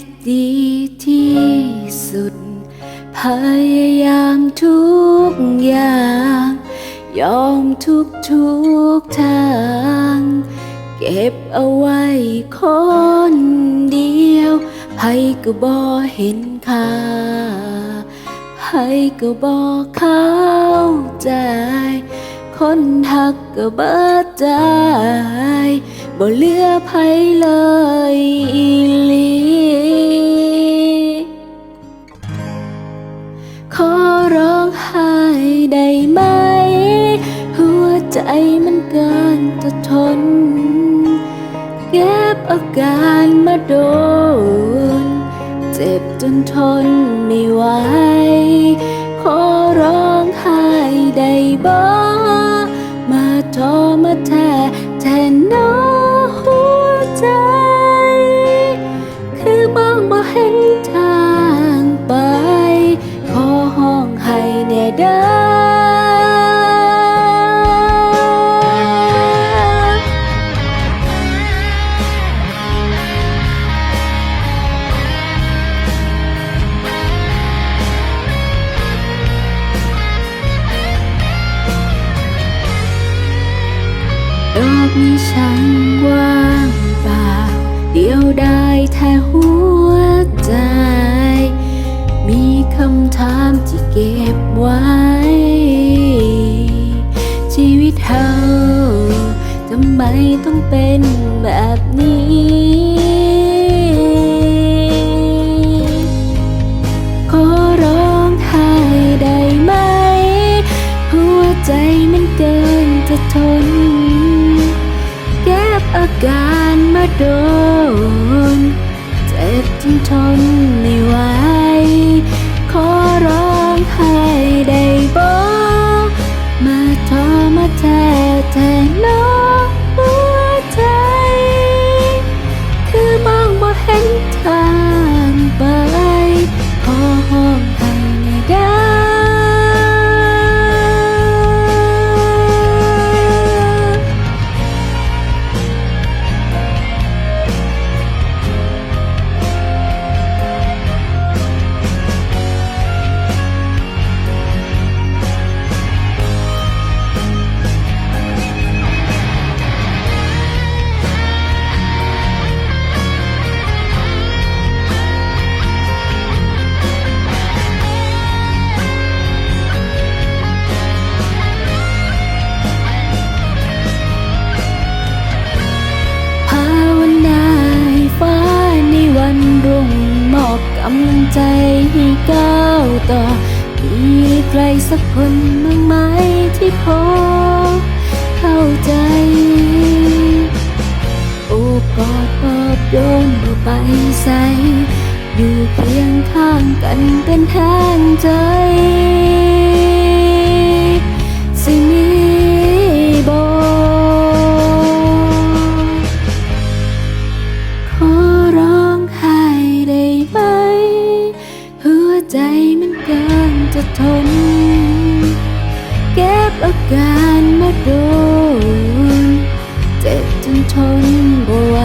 กดีที่สุด พยายามทุกอย่าง ยอมทุกทุกทาง เก็บเอาไว้คนเดียวให้ก็บอเห็นค่าให้ก็บ่เข้าใจ คนหักก็เบิดใจ บ่เหลือไผเลยอีลีขอร้องไห้ได้ไหม หัวใจมันเกินจะทน เก็บอาการมาโดน เจ็บจนทนไม่ไหว ขอร้องไห้ได้บ่มาทอมาแทแทน เห็นทางไป ขอห้องให้แน่เด้อโลกนี้ช่างว่างเปล่า เดียวได้แท้หัวามที่เก็บไว้ ชีวิตเธอทำไมต้องเป็นแบบนี้ขอร้องไห้ได้ไหม หัวใจมันเกินจะทน เก็บอาการมาโดน เจ็บจนทนไม่ไหวำลังใจให้ก้าวต่อ มีใครสักคนบ้างไหมที่พอเข้าใจ โอบกอดปอบโยนบ่ไปใส อยู่เคียงข้างกันเป็นแทนใจ การมาโดนเจ็บจนทนบ่ไหว